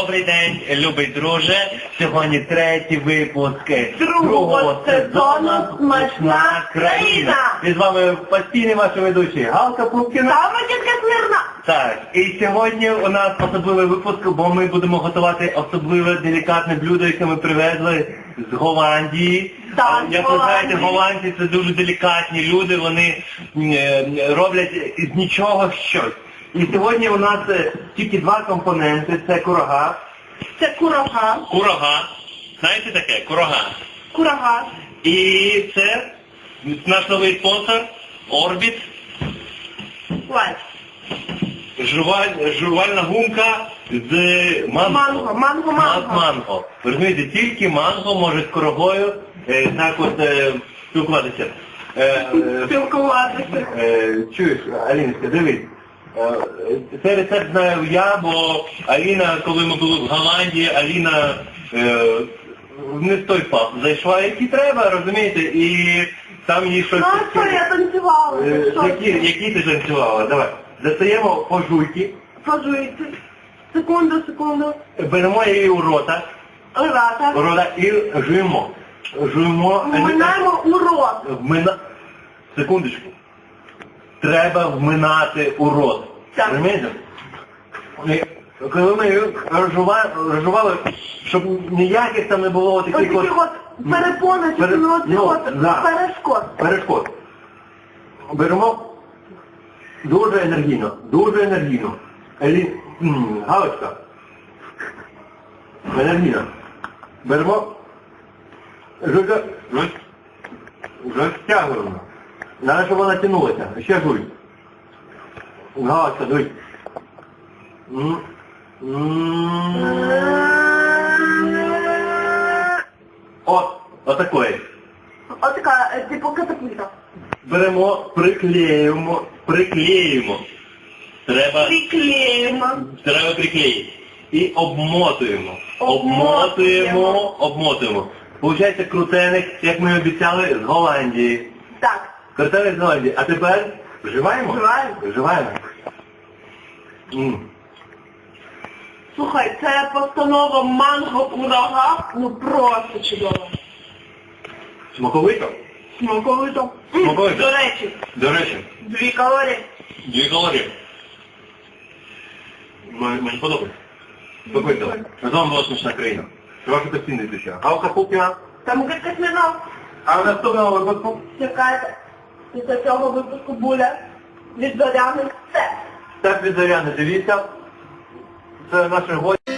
Добрий день, любий друже. Сьогодні третій випуск Другого сезону «Смачна країна». І з вами постійний ваш ведучий Галка Пупкіна. Саме тітка Смирна. Так, і сьогодні у нас особливий випуск, бо ми будемо готувати особливе делікатне блюдо, яке ми привезли з Голландії. Так, Як ви знаєте, голландці це дуже делікатні люди, вони е, роблять з нічого щось. І сьогодні у нас е, тільки два компоненти, це курага. Це курага. Курага. Знаєте таке? Курага. Курага. І це наш новий спонсор Орбіт. Лайк. Жуваль, жувальна гумка з манго. Манго, манго, манго. манго. Ви розумієте, тільки манго може з курагою е, так от е, спілкуватися. Е, е, Спілкуватися. Е, чуєш, Аліночка, дивись. Е, Цей рецепт знаю я, бо Аліна, коли ми були в Голландії, Аліна е, не в той паб зайшла, який треба, розумієте, і там їй щось... Ну, що я танцювала? Е, Що Які, які ти танцювала? Давай. Достаємо по жуйки, Пожуйте. Секунду, секунду. беремо її у рота, у Рата. рота і жуємо. Жуємо. Вминаємо у рот. Вмина... Секундочку. Треба вминати у рот. Так. Розумієте? Коли ми розжува- розжували, щоб ніяких там не було таких таких от перепони, Пере- чи ну, ну, от да. перешкод. перешкод. Беремо дуже енергійно, дуже енергійно. Елі... м, Галочка. Енергійно. Беремо розтягуємо. Треба, щоб вона тянулася. Ще жуй. Галочка, дуй. М, м. От, отакої. Отака, е, типу катапульта. Беремо, приклеюємо, приклеюємо. Треба, Приклеїмо. треба приклеїти. І обмотуємо. Обмотуємо. Обмотуємо, обмотуємо. Получається крутеник, як ми обіцяли, з Голландії. Так. З Голландії. А тепер вживаємо? Вживаємо. Вживаємо. М. Слухай, це постанова манго курага, ну просто чудово. Смаковито? Смаковито. М, Смаковито. До речі, До речі, дві калорії. дві калорії. Мені мені подобається. Смаковито. З вами була смачна країна. Ваша постійна ведуча. Галка Пупкіна. Там кілька смінов. А в наступному випуску Чекайте. Після цього випуску буля від Зоряни все. Так від заряни дивіться. Це наші гості.